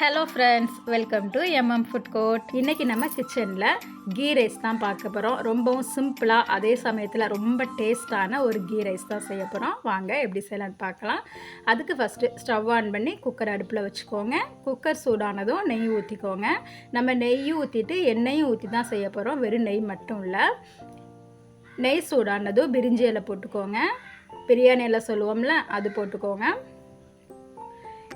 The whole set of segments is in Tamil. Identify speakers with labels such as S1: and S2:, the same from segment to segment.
S1: Hello friends welcome to MM food court இன்றைக்கி நம்ம கிச்சனில் கீ ரைஸ் தான் பார்க்க போகிறோம் ரொம்பவும் சிம்பிளாக அதே சமயத்தில் ரொம்ப டேஸ்ட்டான ஒரு கீ ரைஸ் தான் செய்ய போகிறோம் வாங்க எப்படி செய்யலாம்னு பார்க்கலாம். அதுக்கு ஃபஸ்ட்டு ஸ்டவ் ஆன் பண்ணி குக்கர் அடுப்பில் வச்சுக்கோங்க. குக்கர் சூடானதும் நெய் ஊற்றிக்கோங்க நம்ம நெய்யும் ஊற்றிட்டு எண்ணெயும் ஊற்றி தான் செய்ய போகிறோம் வெறும் நெய் மட்டும் இல்லை. நெய் சூடானதும் பிரிஞ்சி இலை போட்டுக்கோங்க. பிரியாணி எல்லாம் சொல்லுவோம்ல அது போட்டுக்கோங்க.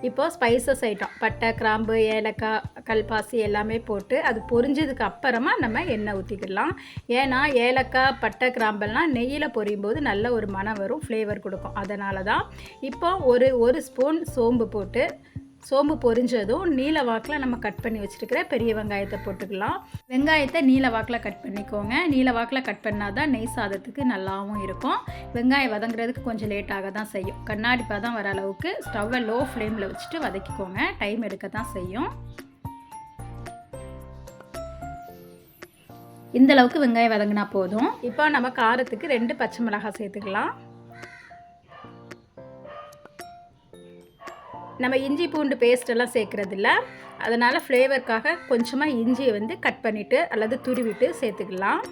S1: இப்போ ஸ்பைசஸ் ஐட்டம். பட்டை கிராம்பு ஏலக்காய் கல்பாசி எல்லாமே போட்டு அது பொரிஞ்சதுக்கு அப்புறமா நம்ம எண்ணெய் ஊற்றிக்கிடலாம் ஏன்னா ஏலக்காய் பட்டை கிராம்பெல்லாம் நெய்யில் பொரியும் போது நல்ல ஒரு மனம் வரும் ஃப்ளேவர் கொடுக்கும். அதனால தான் இப்போ ஒரு ஒரு ஸ்பூன் சோம்பு போட்டு சோம்பு பொரிஞ்சதும் நீல வாக்கில் நம்ம கட் பண்ணி வச்சுருக்கிற பெரிய வெங்காயத்தை போட்டுக்கலாம். வெங்காயத்தை நீல வாக்கில் கட் பண்ணிக்கோங்க. நீல வாக்கில் கட் பண்ணால் தான் நெய் சாதத்துக்கு நல்லாவும் இருக்கும். வெங்காயம் வதங்குறதுக்கு கொஞ்சம் லேட்டாக தான் செய்யும். கண்ணாடி பதம் வர அளவுக்கு ஸ்டவ்வை லோ ஃப்ளேமில் வச்சுட்டு வதக்கிக்கோங்க. டைம் எடுக்க தான் செய்யும் இந்தளவுக்கு வெங்காயம் வதங்கினா போதும். இப்போ நம்ம காரத்துக்கு ரெண்டு பச்சை மிளகாய் சேர்த்துக்கலாம். நம்ம இஞ்சி பூண்டு பேஸ்டெல்லாம் சேர்க்குறதில்ல. அதனால் ஃப்ளேவருக்காக கொஞ்சமாக இஞ்சியை வந்து கட் பண்ணிவிட்டு அல்லது துருவிட்டு சேர்த்துக்கலாம்.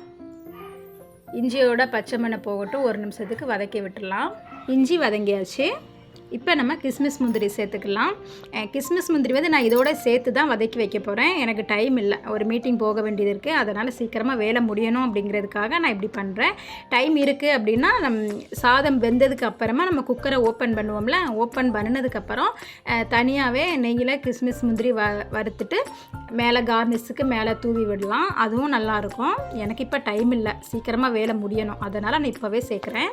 S1: இஞ்சியோட பச்சை மண்ணை போகட்டும் ஒரு நிமிஷத்துக்கு வதக்கி விட்டுடலாம். இஞ்சி வதங்கியாச்சு. இப்போ நம்ம கிஸ்மிஸ் முந்திரி சேர்த்துக்கலாம். கிஸ்மிஸ் முந்திரி வந்து நான் இதோட சேர்த்து தான் வதக்கி வைக்க போகிறேன் எனக்கு டைம் இல்லை. ஒரு மீட்டிங் போக வேண்டியது இருக்குது அதனால் சீக்கிரமாக வேலை முடியணும் அப்படிங்கிறதுக்காக நான் இப்படி பண்ணுறேன் டைம் இருக்குது அப்படின்னா நம் சாதம் வெந்ததுக்கு அப்புறமா நம்ம குக்கரை ஓப்பன் பண்ணுவோம்ல. ஓப்பன் பண்ணினதுக்கப்புறம் தனியாகவே நெய்யில் கிஸ்மிஸ் முந்திரி வ வறுத்துட்டு மேலே கார்னிஸுக்கு மேலே தூவி விடலாம். அதுவும் நல்லாயிருக்கும் எனக்கு இப்போ டைம் இல்லை. சீக்கிரமாக வேலை முடியணும். அதனால் நான் இப்போவே சேர்க்குறேன்.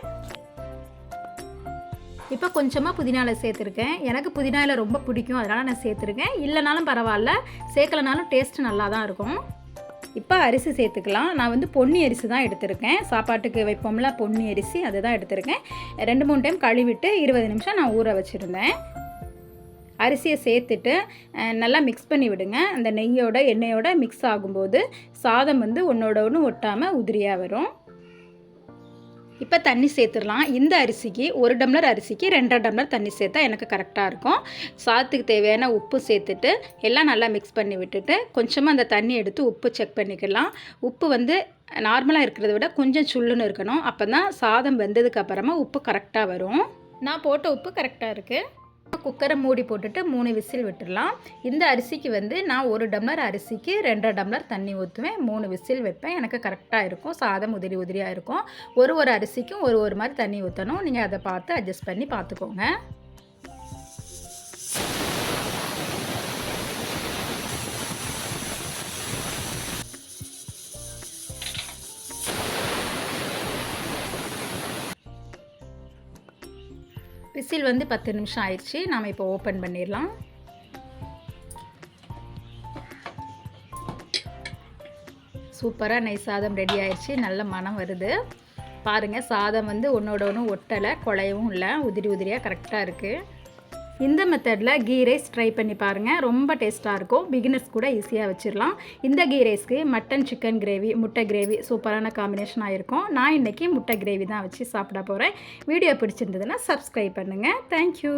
S1: இப்போ கொஞ்சமாக புதினால சேர்த்துருக்கேன். எனக்கு புதினால ரொம்ப பிடிக்கும். அதனால் நான் சேர்த்துருக்கேன். இல்லைனாலும் பரவாயில்ல. சேர்க்கலனாலும் டேஸ்ட் நல்லா தான் இருக்கும். இப்போ அரிசி சேர்த்துக்கலாம். நான் வந்து பொன்னி அரிசி தான் எடுத்திருக்கேன். சாப்பாட்டுக்கு வைப்போம்ல பொன்னி அரிசி அதை தான் எடுத்திருக்கேன். ரெண்டு மூணு டைம் கழுவிட்டு இருபது நிமிஷம் நான் ஊற வச்சுருந்தேன். அரிசியை சேர்த்துட்டு நல்லா மிக்ஸ் பண்ணி விடுங்க. அந்த நெய்யோட எண்ணெயோட மிக்ஸ் ஆகும்போது சாதம் வந்து ஒன்றோட ஒன்று ஒட்டாமல் உதிரியாக வரும். இப்போ தண்ணி சேர்த்துடலாம். இந்த அரிசிக்கு ஒரு டம்ளர் அரிசிக்கு ரெண்டரை டம்ளர் தண்ணி சேர்த்தா எனக்கு கரெக்டாக இருக்கும். சாதத்துக்கு தேவையான உப்பு சேர்த்துட்டு எல்லாம் நல்லா மிக்ஸ் பண்ணி விட்டுட்டு கொஞ்சமாக அந்த தண்ணி எடுத்து உப்பு செக் பண்ணிக்கலாம். உப்பு வந்து நார்மலாக இருக்கிறத விட கொஞ்சம் சுள்ளுன்னு இருக்கணும். அப்போ தான் சாதம் வெந்ததுக்கு அப்புறமா உப்பு கரெக்டாக வரும். நான் போட்ட உப்பு கரெக்டாக இருக்குது குக்கரை மூடி போட்டுட்டு மூணு விசில் விட்டுடலாம். இந்த அரிசிக்கு வந்து நான் ஒரு டம்ளர் அரிசிக்கு ரெண்டரை டம்ளர் தண்ணி ஊற்றுவேன். மூணு விசில் வைப்பேன். எனக்கு கரெக்டாக இருக்கும். சாதம் உதிரி உதிரியாக இருக்கும். ஒரு ஒரு அரிசிக்கும் ஒரு ஒரு மாதிரி தண்ணி ஊற்றணும். நீங்கள் அதை பார்த்து அட்ஜஸ்ட் பண்ணி பார்த்துக்கோங்க. விசில் வந்து பத்து நிமிஷம் ஆயிடுச்சு. நாம் இப்போ ஓப்பன் பண்ணிடலாம். சூப்பராக நெய் சாதம் ரெடி ஆயிடுச்சு. நல்ல மனம் வருது. பாருங்கள் சாதம் வந்து ஒன்றோட ஒன்று ஒட்டலை குழையவும் இல்லை உதிரி உதிரியாக கரெக்டாக இருக்குது இந்த மெத்தடில் கீ ரைஸ் ட்ரை பண்ணி பாருங்கள் ரொம்ப டேஸ்ட்டாக இருக்கும். பிகினர்ஸ் கூட ஈஸியாக வச்சிடலாம் இந்த கீ ரைஸ்க்கு மட்டன் சிக்கன் கிரேவி முட்டை கிரேவி சூப்பரான காம்பினேஷனாக இருக்கும். நான் இன்றைக்கி முட்டை கிரேவி தான் வச்சு சாப்பிட போகிறேன் வீடியோ பிடிச்சிருந்ததுன்னா சப்ஸ்கிரைப் பண்ணுங்கள் தேங்க்யூ